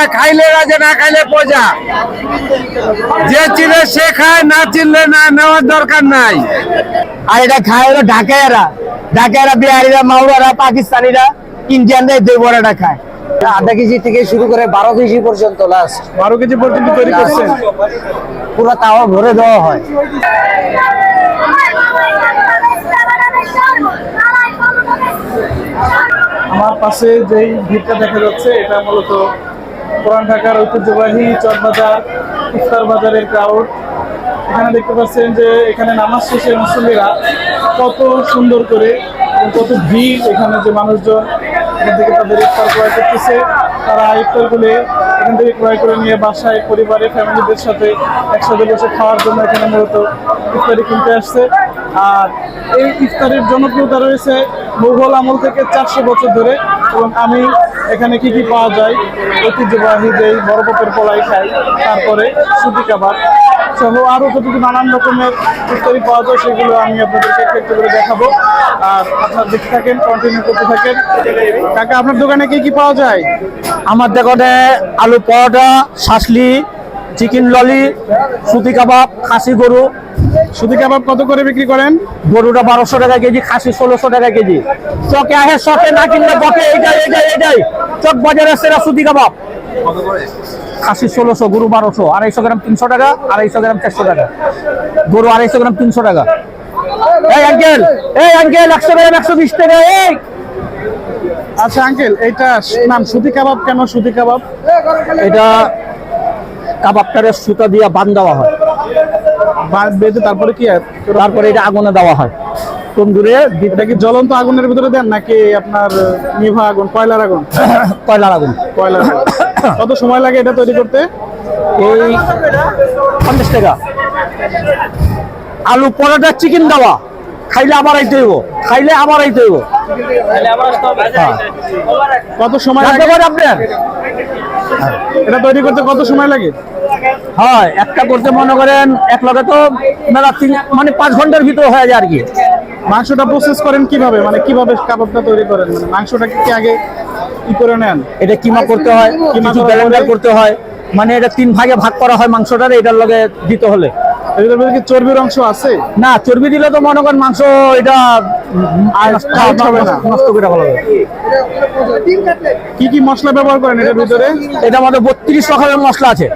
ওরা খাইলে রাজে না খাইলে প্রজা। যে চিনে সে খায় না চিনলে না নেওয়ার দরকার নাই। আর এটা খায় হলো ঢাকাইয়ারা। ঢাকাইয়ারা বিহারিরা মাওয়ারা পাকিস্তানিরা ইন্ডিয়ানরা এই দই বড়াটা খায়। আধা কেজি থেকে শুরু করে বারো কেজি পর্যন্ত লাস্ট বারো কেজি পর্যন্ত তৈরি করছেন। পুরো তাওয়া ভরে দেওয়া হয়। আমার পাশে যেই ভিড়টা দেখা যাচ্ছে এটা মূলত পুরান ঢাকার ঐতিহ্যবাহী চটবাজার, ইফতার বাজারের ক্রাউড এখানে দেখতে পাচ্ছেন যে এখানে নামাজ শেষে মুসল্লিরা কত সুন্দর করে কত ভিড় এখানে যে মানুষজন এখান থেকে তাদের ইফতার ক্রয় করতেছে। তারা ইফতারগুলো এখান থেকে ক্রয় করে নিয়ে বাসায় পরিবারে ফ্যামিলিদের সাথে একসাথে বসে খাওয়ার জন্য এখানে মূলত ইফতারি কিনতে আসছে। আর এই ইফতারের জনপ্রিয়তা রয়েছে মুঘল আমল থেকে চারশো বছর ধরে এবং আমি এখানে কি কি পাওয়া যায়? ঐতিহ্যবাহী যেই পপের পোলাই খাই, তারপরে সুতি কাবার সহ আরও যতটুকু নানান রকমের ইফতারি পাওয়া যায় সেগুলো আমি আপনাদেরকে একটু একটু করে দেখাবো। আর আপনার দেখতে থাকেন কন্টিনিউ করতে থাকেন। কাকা, আপনার দোকানে কি কি পাওয়া যায়? আমার দোকানে আলু পরোটা, শাসলি, চিকেন ললি সুতি কাবাব, খাসি গরু সুতি কাবাব কত করে বিক্রি করেন? গরুটা বারোশো টাকা কেজি খাসি ষোলোশো টাকা কেজি। চকে আহে চকে না কিনলে বকে এইটাই এইটাই এইটাই। চক বাজারে সেরা সুতি কাবাব। খাসি ষোলোশো গরু বারোশো। আড়াইশো গ্রাম তিনশো টাকা আড়াইশো গ্রাম চারশো টাকা। গরু আড়াইশো গ্রাম তিনশো টাকা। এই আঙ্কেল এই আঙ্কেল একশো গ্রাম একশো বিশ টাকা এই। আচ্ছা আঙ্কেল এইটা নাম সুতি কাবাব কেন সুতি কাবাব? এটা কাবাবটারে সুতা দিয়ে বান দেওয়া হয়। বেঁধে তারপরে কি তারপরে এটা আগুনে দেওয়া হয়। তন্দুরে এটা কি জ্বলন্ত আগুনের ভিতরে দেন নাকি আপনার নিভা আগুন কয়লার আগুন? কয়লার আগুন। কয়লার আগুন। কত সময় লাগে এটা তৈরি করতে? এই পঞ্চাশ টাকা। আলু পরোটা চিকেন দেওয়া। খাইলে আবার আইতে হইব। খাইলে আবার আইতে হইব। হ্যাঁ। কত সময় জানতে লাগে? পারেন আপনার? এটা তৈরি করতে কত সময় লাগে? হয় একটা করতে মনে করেন এক লগে তো মেলা তিন মানে পাঁচ ঘণ্টার ভিতরে হয়ে যায় আর কি। মাংসটা প্রসেস করেন কীভাবে? মানে কীভাবে কাবাবটা তৈরি করেন? মানে মাংসটা কি আগে কি করে নেন? এটা কিমা করতে হয় কিমা কিছু ব্যালেন্ডার করতে হয়। মানে এটা তিন ভাগে ভাগ করা হয় মাংসটার এটার লগে দিতে হলে। কি চর্বির অংশ আছে? না চর্বি দিলে তো মনে করেন মাংস এটা আর হবে না। নষ্ট করে ভালো কি কি মশলা ব্যবহার করেন এটার ভিতরে? এটা আমাদের বত্রিশ রকমের মশলা আছে।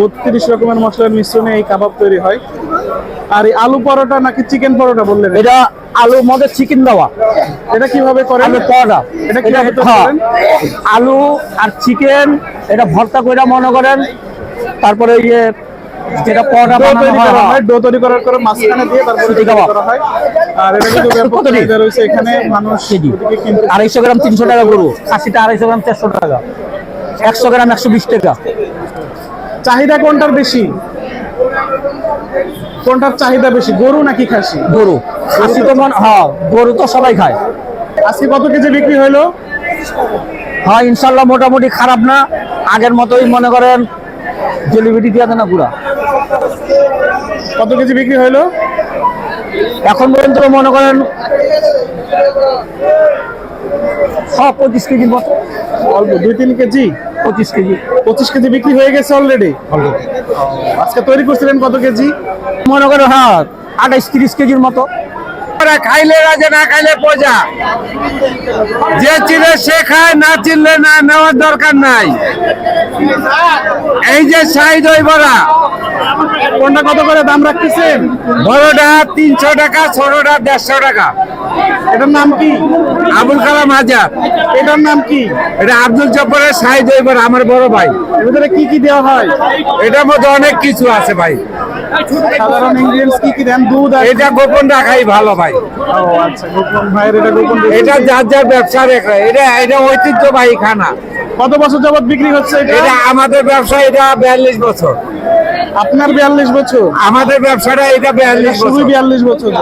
বত্রিশ রকমের মশলার মিশ্রণে এই কাবাব তৈরি হয়। আর এই আলু পরোটা নাকি চিকেন পরোটা বললেন? এটা আলু মধ্যে চিকেন দেওয়া। এটা কীভাবে করেন? আলু পরোটা। এটা কীভাবে হ্যাঁ, করেন? আলু আর চিকেন এটা ভর্তা করে মনে করেন তারপরে ইয়ে যেটা পরোটা বানানো হয়। ডো তৈরি করার পরে মাঝখানে দিয়ে তারপরে সুতি তৈরি করা হয়। আর এটা কিন্তু ব্যাপক চাহিদা রয়েছে এখানে মানুষ কেজি। আড়াইশো গ্রাম তিনশো টাকা গরু খাসিটা আড়াইশো গ্রাম চারশো টাকা একশো গ্রাম একশো বিশ টাকা। চাহিদা কোনটার বেশি? কোনটার চাহিদা বেশি গরু নাকি খাসি? গরু। খাসি তো মনে হ্যাঁ গরু তো সবাই খায়। আজকে কত কেজি বিক্রি হইল? হ্যাঁ ইনশাল্লাহ মোটামুটি খারাপ না আগের মতোই মনে করেন জেলিবিটি দিয়ে দেয় না পুরা কত কেজি বিক্রি হইল এখন পর্যন্ত মনে করেন সব পঁচিশ কেজির মতো। অল্প দুই তিন কেজি? পঁচিশ কেজি। পঁচিশ কেজি বিক্রি হয়ে গেছে অলরেডি আজকে তৈরি করছিলেন কত কেজি? মনে করো হ্যাঁ আঠাইশ তিরিশ কেজির মতো। খাইলে রাজে না খাইলে প্রজা। যে চিনে সে খায় না চিনলে না নেওয়ার দরকার নাই। এই যে শাহি দই বড়া কোনটা কত করে দাম রাখতেছেন? বড়টা তিনশো টাকা ছোটটা দেড়শো টাকা। এটার নাম কি? আবুল কালাম আজাদ। এটার নাম কি? এটা আব্দুল জব্বরের বড়া আমার বড় ভাই। ভিতরে কি কি দেওয়া হয়? এটার মধ্যে অনেক কিছু আছে ভাই। সাধারণ ইনগ্রিডিয়েন্টস কি কি দেন? দুধ আর এটা গোপন রাখাই ভালো ভাই। ও আচ্ছা গোপন ভাইয়ের এটা গোপন এটা যার যার ব্যবসা রেখে এটা এটা ঐতিহ্যবাহী খানা। কত বছর যাবত বিক্রি হচ্ছে এটা আমাদের ব্যবসা এটা বিয়াল্লিশ বছর। আপনার বিয়াল্লিশ বছর? আমাদের ব্যবসাটা এটা বিয়াল্লিশ শুধু বছর। বিয়াল্লিশ বছর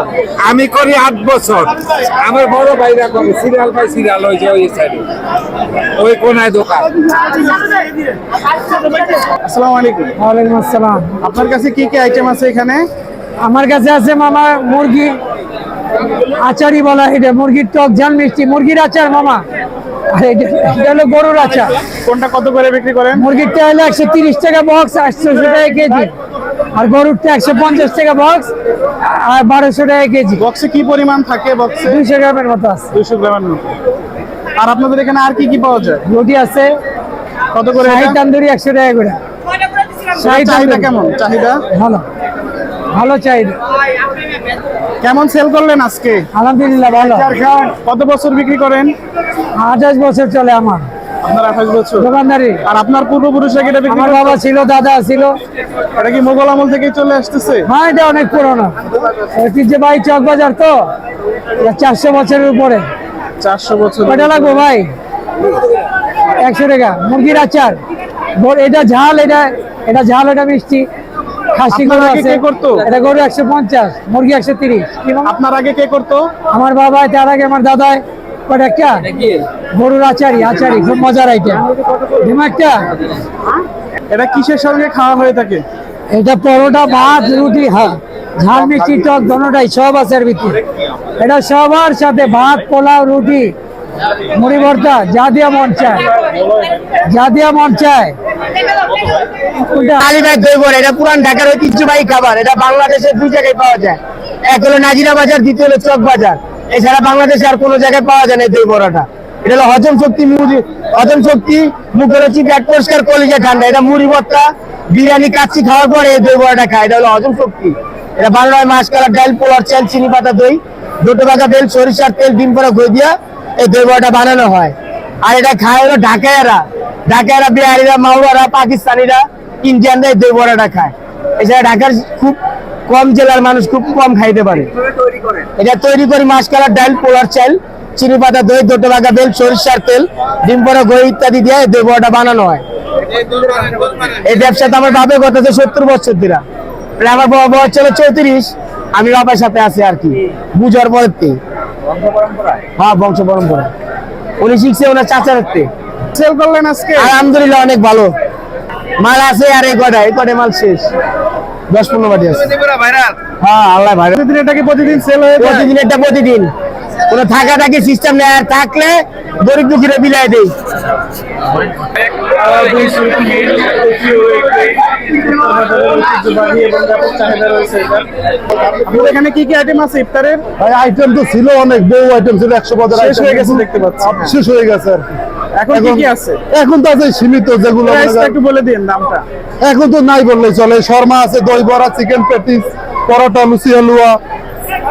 আমি করি আট বছর। আমার বড় ভাইরা করে সিরিয়াল বাই সিরিয়াল ওই যে ওই সাইডে ওই কোনায় দোকান। আসসালামু আলাইকুম। ওয়ালাইকুম আসসালাম। আপনার কাছে কি কি আইটেম আছে এখানে? আমার কাছে আছে মামা মুরগি আচারি বলা এটা। মুরগির টক ঝাল মিষ্টি। মুরগির আচার মামা। আর এটা হলো গরুর আচার। কোনটা কত করে বিক্রি করেন? মুরগিরটা হলো একশো তিরিশ টাকা বক্স আটশো টাকা কেজি। আর গরুরটা একশো পঞ্চাশ টাকা বক্স আর বারোশো টাকা কেজি। বক্সে কি পরিমাণ থাকে বক্সে দুইশো গ্রামের মতো আছে। দুইশো গ্রামের মতো। আর আপনাদের এখানে আর কি কি পাওয়া যায়? রুটি আছে। কত করে শাহি? তান্দুরি একশো টাকা করে। চাহিদা কেমন? চাহিদা? ভালো। ভালো চাহিদা। কেমন সেল করলেন আজকে? আলহামদুলিল্লাহ ভালো। কত বছর বিক্রি করেন? আঠাশ বছর চলে আমার। আপনার আঠাশ বছর। দোকানদারি। আর আপনার পূর্বপুরুষরা এটা আমার বাবা ছিল দাদা ছিল। এটা কি মোগল আমল থেকে চলে আসতেছে? হ্যাঁ এটা অনেক পুরোনো। ঐতিহ্যবাহী চক বাজার তো চারশো বছরের উপরে। চারশো বছর লাগবে ভাই? একশো টাকা। মুরগির আচার। এটা ঝাল এটা এটা ঝাল এটা মিষ্টি। খাসি গরু আছে। কে করতো? এটা গরু একশো পঞ্চাশ মুরগি একশো তিরিশ। আপনার আগে কে করতো? আমার বাবা তার আগে আমার দাদায় কয়টা একটা? গরুর আচারি আচারি খুব মজার আইটেম। ডিম একটা? এটা কিসের সঙ্গে খাওয়া হয়ে থাকে? এটা পরোটা ভাত রুটি হ্যাঁ। ঝাল মিষ্টি টক দোনোটাই সব আছে এর ভিতরে। এটা সবার সাথে ভাত পোলাও রুটি। মুড়ি ভর্তা যা দিয়া মন চায় যা দিয়া মন চায় আলিবাগ দই এটা পুরান ঢাকার ঐতিহ্যবাহী খাবার, এটা বাংলাদেশের দুই জায়গায় পাওয়া যায়। এক হলো নাজিরা বাজার, দ্বিতীয় হলো চক বাজার। এছাড়া বাংলাদেশে আর কোনো জায়গায় পাওয়া যায় না দই বড়াটা। এটা হলো হজম শক্তি হজম শক্তি, মুখের হচ্ছে পেট পরিষ্কার ঠান্ডা। এটা মুড়ি ভর্তা, বিরিয়ানি, কাচ্চি খাওয়ার পরে এই দই বড়াটা খায়। এটা হলো হজম শক্তি। এটা বাংলায় মাছ কালার ডাল, পোলার চাল চিনি পাতা দই, দুটো বাগা তেল, সরিষার তেল, ডিম পরা ঘই দিয়া এই দই বড়াটা বানানো হয়। আর এটা খায় হলো ঢাকাইয়ারা। ঢাকাইয়ারা, বিহারিরা মাওয়ারা পাকিস্তানিরা, ইন্ডিয়ানরা এই দই খায়। এছাড়া ঢাকার খুব কম জেলার মানুষ খুব কম খাইতে পারে। এটা তৈরি করি মাছ কালার ডাল, পোলার চাল, চিনি পাতা, দই, দুটো বাগা, বেল, সরিষার তেল, ডিম পরা ঘই ইত্যাদি দিয়ে দই বড়াটা বানানো হয়। এই ব্যবসাতে আমার বাপের কথা সত্তর বছর দিরা আমার বাবা বয়স ছিল চৌত্রিশ। আমি বাবার সাথে আছি আর কি। বুঝার পরের হ্যাঁ বংশ পরম্পরা উনি শিখছে ওনার চাচার থেকে সেল করলেন আজকে? আলহামদুলিল্লাহ অনেক ভালো। মাল আছে আর এই কটা এই কটা মাল শেষ। দশ পনেরো বাটি আছে। হ্যাঁ আল্লাহ ভাই প্রতিদিন এটা কি প্রতিদিন সেল হয়ে প্রতিদিন এটা প্রতিদিন। কোনো থাকা থাকি সিস্টেম নেই। আর থাকলে গরিব দুঃখীরা বিলাই দেই। এখানে কি কি আইটেম আছে ইফতারের? ভাই আইটেম তো ছিল অনেক বহু আইটেম ছিল একশো পদের শেষ হয়ে গেছে দেখতে পাচ্ছি। শেষ হয়ে গেছে এখন কি কি আছে? এখন তো আছে সীমিত যেগুলো একটু বলে দিন দামটা। এখন তো নাই বললেই চলে। শর্মা আছে দই বড়া চিকেন প্যাটিস পরোটা লুচি হালুয়া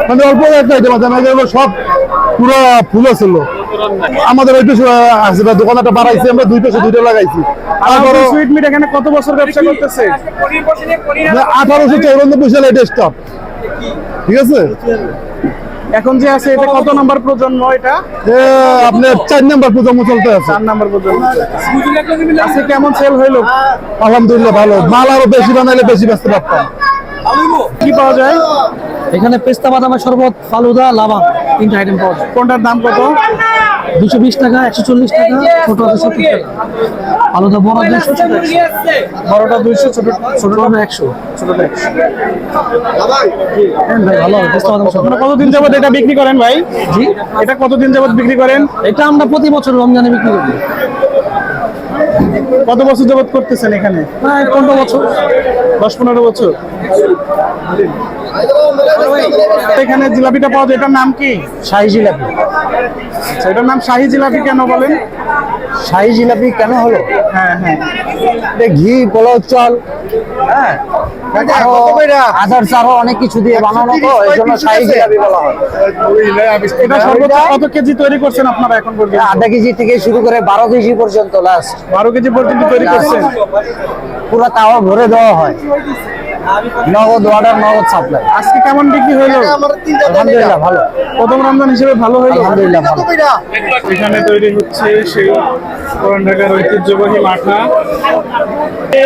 মানে অল্প একটা আইটেম আছে না সব পুরো ফুল ছিল আমাদের ওই পেশে আছে দোকান একটা বাড়াইছি আমরা দুই পেশে দুইটা লাগাইছি। সুইট মিট এখানে কত বছর ব্যবসা করতেছে? আঠারোশো চৌরানব্বই সালে ঠিক আছে? এখন যে আছে এটা কত নম্বর প্রজন্ম এটা? আপনার চার নাম্বার প্রজন্ম চলতে আছে। চার নম্বর প্রজন্ম আজকে কেমন সেল হইল? আলহামদুলিল্লাহ ভালো। মাল আরও বেশি বানাইলে বেশি ব্যস্ত পারতাম কি পাওয়া যায়? এখানে পেস্তা বাদামের শরবত ফালুদা লাবান তিনটা আইটেম পাওয়া যায়। কোনটার দাম কত? দুশো বিশ টাকা একশো চল্লিশ টাকা ছোট আছে সত্তর টাকা। বড় দুশো ছোট বড়টা দুইশো ছোট ছোট একশো। ছোটটা একশো। হ্যাঁ ভাই ভালো পেস্তা বাদাম শরবত। আপনারা কতদিন যাবত এটা বিক্রি করেন ভাই? জি? এটা কতদিন যাবত বিক্রি করেন? এটা আমরা প্রতি বছর রমজানে বিক্রি করি। কত বছর যাবত করতেছেন এখানে? প্রায় পনেরো বছর? দশ পনেরো বছর? এখানে জিলাপিটা পাওয়া যায় এটার নাম কি? শাহি জিলাপি। আচ্ছা, এটার নাম শাহি জিলাপি কেন বলেন? শাহি জিলাপি কেন হলো? হ্যাঁ হ্যাঁ। ঘি পোলাও চাল হ্যাঁ? আদার চারও অনেক কিছু দিয়ে বানানো তো এই জন্য শাহি জিলাপি বলা হয়। এটা সর্বোচ্চ কত কেজি তৈরি করছেন আপনারা এখন পর্যন্ত? আধা কেজি থেকে শুরু করে বারো কেজি পর্যন্ত লাস্ট বারো কেজি পর্যন্ত তৈরি করছেন? পুরো তাওয়া ভরে দেওয়া হয়। নগদ অর্ডার নগদ সাপ্লাই আজকে কেমন বিক্রি হইল? আলহামদুলিল্লাহ ভালো। প্রথম রমজান হিসেবে ভালো হইল? আলহামদুলিল্লাহ ভালো। এখানে তৈরি হচ্ছে সেই পুরান ঢাকার ঐতিহ্যবাহী মাঠা।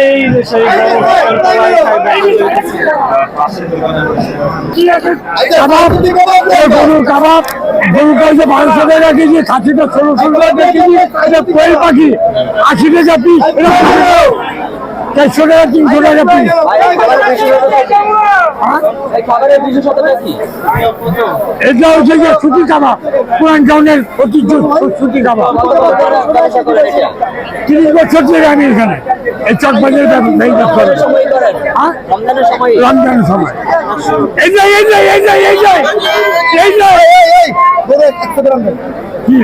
এই যে সেই। কাবাব। গরুর কাবাব। গরু কাছে টাকা কেজি খাসিটা ষোলোশো টাকা কেজি এটা কোয়েল পাখি। আশি টাকা পিস চারশো টাকা তিনশো টাকা পিস এটা হচ্ছে যে সুতি কাবাব পুরান টাউনের ঐতিহ্য সুতি কাবাব তিরিশ বছর ধরে আমি এখানে এই চকবাজার হ্যাঁ? রমজানের সময় এই যে এই যে এই যে এই যে এই যে কি?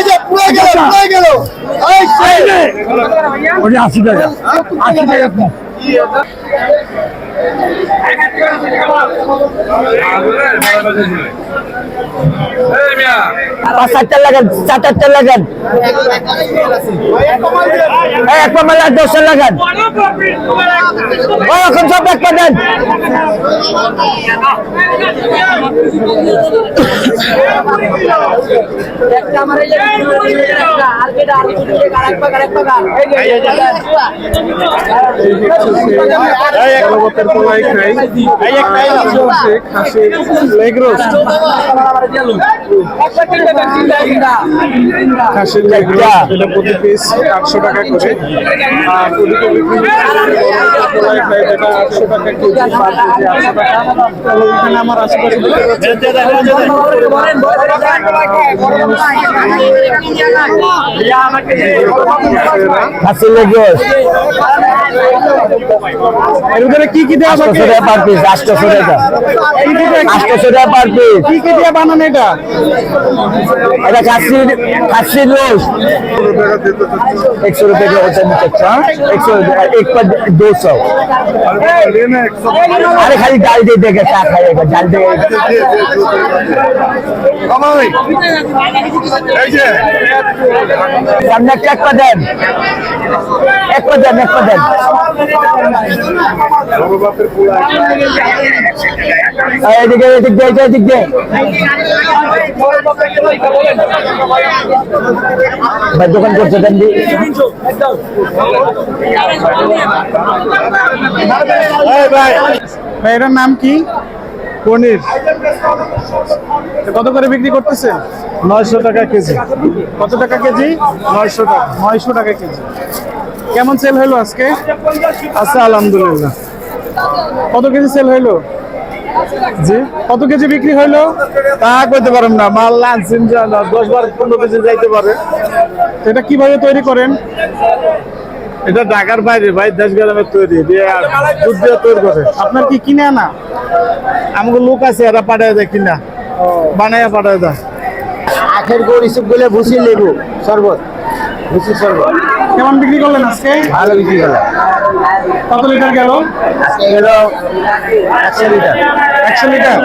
যে পুরো গেল পুরো গেল এই এই যে ওটা আশি টাকা আশি টাকা কম। পাঁচ চারটা লাগান চার চারটা লাগান এই এক পাল্লা দশটা লাগান এখন সব এক পা দেন গোলগপ্পের খাই হচ্ছে খাসির লেগ রোস্ট খাসির এটা প্রতি পিস আটশো টাকা করে আর যেটা আটশো টাকা কেজি পার কেজি আটশো টাকা এখানে আমার আশেপাশে খাসির লেগ রোস্ট এর কি কি দেওয়া থাকে 800 টাকা পার পিস 800 টাকা। 800 কি কি দিয়ে বানানো এটা? এটা খাসি হ্যাঁ? এক পা 200 আরে খালি ডাল দিয়ে দেখে খাই একবার ডাল দিয়ে সামনে একটা একটা দেন। একটা দেন। এদিকে এদিক দিয়ে এটা এদিক দিয়ে। ভাই দোকান করছে দেন ভাই এটার নাম কি? পনির। কত করে বিক্রি করতেছে? নয়শো টাকা কেজি। কত টাকা কেজি? নয়শো টাকা। নয়শো টাকা কেজি। কেমন সেল হলো আজকে? আচ্ছা আলহামদুলিল্লাহ। কত কেজি সেল হইল? জি কত কেজি বিক্রি হইল? তা করতে পারেন না মাল আনছেন দশ বার পনেরো কেজি যাইতে পারে। এটা কীভাবে তৈরি করেন? এটা ঢাকার বাইরে ভাই দেশ গ্রামের তৈরি দিয়ে আর দুধ দিয়ে তৈরি করে। আপনার কি কিনে আনা? আমাকে লোক আছে এরা পাঠায় দেয় কিনা। বানায় পাঠায় দেয়। আখের গুড় ইসব গুলে ভুসি লেবু শরবত। ভুসি শরবত। কেমন বিক্রি করলেন আজকে? ভালো বিক্রি করলেন কত লিটার গেল? আজকে গেল একশো লিটার। একশো লিটার?